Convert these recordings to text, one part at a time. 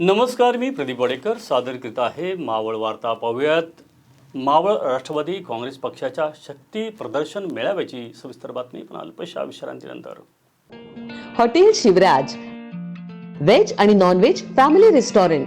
नमस्कार मी प्रदीप वडेकर. सादर करीत आहे मावळ वार्ता पाहूयात. मावळ राष्ट्रवादी काँग्रेस पक्षाच्या शक्ती प्रदर्शन मेळाव्याची सविस्तर बातमी पण अल्पशा विश्रांतीनंतर. हॉटेल शिवराज व्हेज आणि non veg family restaurant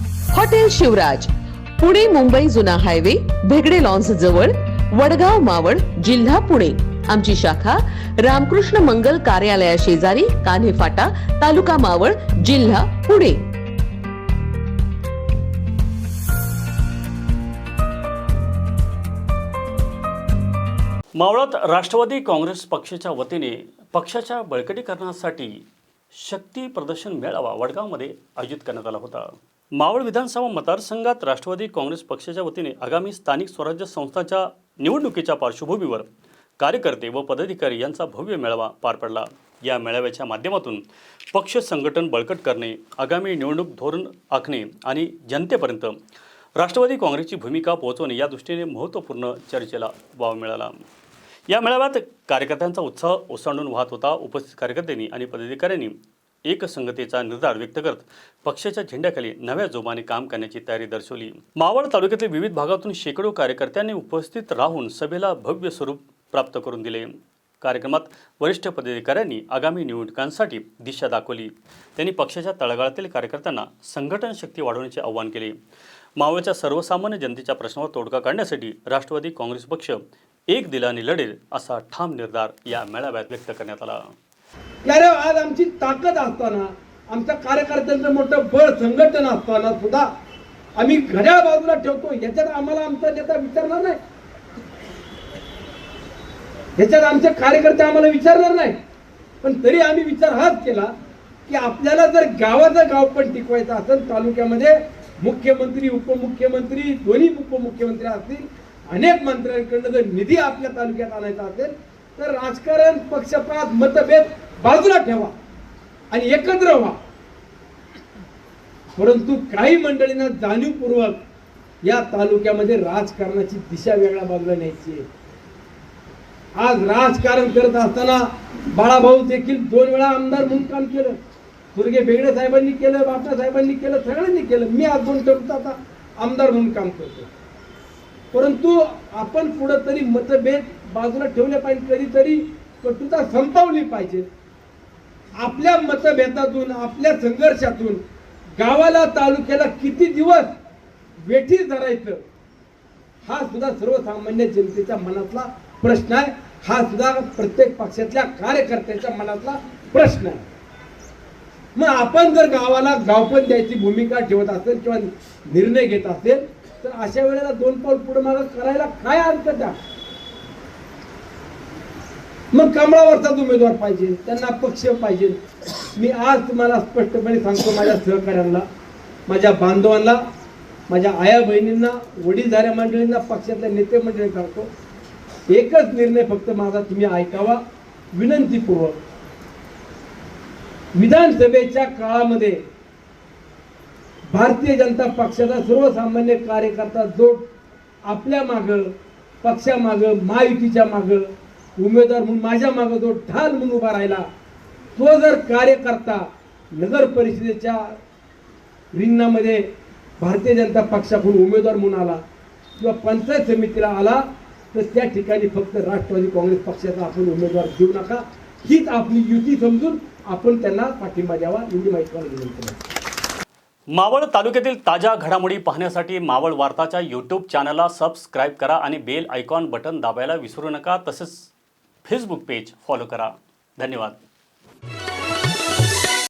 hotel Shivraj Pune Mumbai जुना हायवे भेगडे लॉन्स जवळ वडगाव मावळ जिल्हा पुणे. आमची शाखा रामकृष्ण मंगल कार्यालया शेजारी कान्हे फाटा तालुका मावळ जिल्हा पुणे. मावळात राष्ट्रवादी काँग्रेस पक्षाच्या वतीने पक्षाच्या बळकटीकरणासाठी शक्ती प्रदर्शन मेळावा वडगावमध्ये आयोजित करण्यात आला होता. मावळ विधानसभा मतदारसंघात राष्ट्रवादी काँग्रेस पक्षाच्या वतीने आगामी स्थानिक स्वराज्य संस्थांच्या निवडणुकीच्या पार्श्वभूमीवर कार्यकर्ते व पदाधिकारी यांचा भव्य मेळावा पार पडला. या मेळाव्याच्या माध्यमातून पक्ष संघटन बळकट करणे आगामी निवडणूक धोरण आखणे आणि जनतेपर्यंत राष्ट्रवादी काँग्रेसची भूमिका पोहोचवणे या दृष्टीने महत्त्वपूर्ण चर्चेला वाव मिळाला. या मेळाव्यात कार्यकर्त्यांचा उत्साह ओसांडून वाहत होता. उपस्थित कार्यकर्त्यांनी आणि पदाधिकाऱ्यांनी एकसंगतेचा निर्धार व्यक्त करत पक्षाच्या झेंड्याखाली नव्या जोमाने काम करण्याची तयारी दर्शवली. मावळ तालुक्यातील विविध भागातून शेकडो कार्यकर्त्यांनी उपस्थित राहून सभेला भव्य स्वरूप प्राप्त करून दिले. कार्यक्रमात वरिष्ठ पदाधिकाऱ्यांनी आगामी निवडणुकांसाठी दिशा दाखवली. त्यांनी पक्षाच्या तळागाळातील कार्यकर्त्यांना संघटन शक्ती वाढवण्याचे आवाहन केले. मावळच्या सर्वसामान्य जनतेच्या प्रश्नावर तोडगा काढण्यासाठी राष्ट्रवादी काँग्रेस पक्ष एक दिलाने लढेल असा ठाम निर्धार या मेळाव्यात व्यक्त करण्यात आला. की अरे आज आमची ताकद असताना आमच्या कार्यकर्त्यांचं मोठं बळ संघटन असताना सुद्धा आम्ही घड्याळ बाजूला ठेवतो. याच्यात आम्हाला आमचा नेता विचारणार नाही. याच्यात आमचे कार्यकर्ते आम्हाला विचारणार नाही. पण तरी आम्ही विचार हाच केला की आपल्याला जर गावाचं गाव पण टिकवायचं असेल तालुक्यामध्ये मुख्यमंत्री उपमुख्यमंत्री दोन्ही उपमुख्यमंत्री असतील अनेक मंत्र्यांकडनं जर निधी आपल्या तालुक्यात आणायचा असेल तर राजकारण पक्षपात मतभेद बाजूला ठेवा आणि एकत्र व्हा. परंतु काही मंडळींना जाणीवपूर्वक या तालुक्यामध्ये राजकारणाची दिशा वेगळ्या बाजूला न्यायची आज राजकारण करत असताना बाळाभाऊ देखील दोन वेळा आमदार म्हणून काम केलं. दुर्गे बेगडे साहेबांनी केलं बापटा साहेबांनी केलं सगळ्यांनी केलं. मी आज दोन टर्म आता आमदार म्हणून काम करतो परंतु आपण पुढं तरी मतभेद बाजूला ठेवले पाहिजे कधीतरी कटुता संपवली पाहिजे. आपल्या मतभेदातून आपल्या संघर्षातून गावाला तालुक्याला किती दिवस वेठी धरायचं हा सुद्धा सर्वसामान्य जनतेच्या मनातला प्रश्न आहे. हा सुद्धा प्रत्येक पक्षातल्या कार्यकर्त्याच्या मनातला प्रश्न आहे. मग आपण जर गावाला गावपण द्यायची भूमिका ठेवत असेल किंवा निर्णय घेत असेल तर अशा वेळेला दोन पाऊल पुढे मागं करायला काय हरकत आहे? मग कमळावरचाच उमेदवार पाहिजे त्यांना पक्ष पाहिजे. मी आज तुम्हाला स्पष्टपणे सांगतो माझ्या सहकाऱ्यांना माझ्या बांधवांना माझ्या आया बहिणींना वडीलधाऱ्या मंडळींना पक्षातल्या नेते मंडळी सांगतो एकच निर्णय फक्त माझा तुम्ही ऐकावा विनंतीपूर्वक. विधानसभेच्या काळामध्ये भारतीय जनता पक्षाचा सर्वसामान्य कार्यकर्ता जो आपल्या माग पक्षामागं महायुतीच्या मागं उमेदवार म्हणून माझ्या मागं जो ढाल म्हणून उभा राहिला तो जर कार्यकर्ता नगर परिषदेच्या रिंगणामध्ये भारतीय जनता पक्षाकडून उमेदवार म्हणून आला किंवा पंचायत समितीला आला तर त्या ठिकाणी फक्त राष्ट्रवादी काँग्रेस पक्षाचा आपण उमेदवार देऊ नका. हीच आपली युती समजून आपण त्यांना पाठिंबा द्यावा एवढी माहिती मला विनंती मावळ तालुक्यातील ताज्या घडामोडी पाहण्यासाठी मावळ वार्ताच्या यूट्यूब चॅनलला सबस्क्राईब करा आणि बेल आयकॉन बटन दाबायला विसरू नका. तसेच फेसबुक पेज फॉलो करा. धन्यवाद.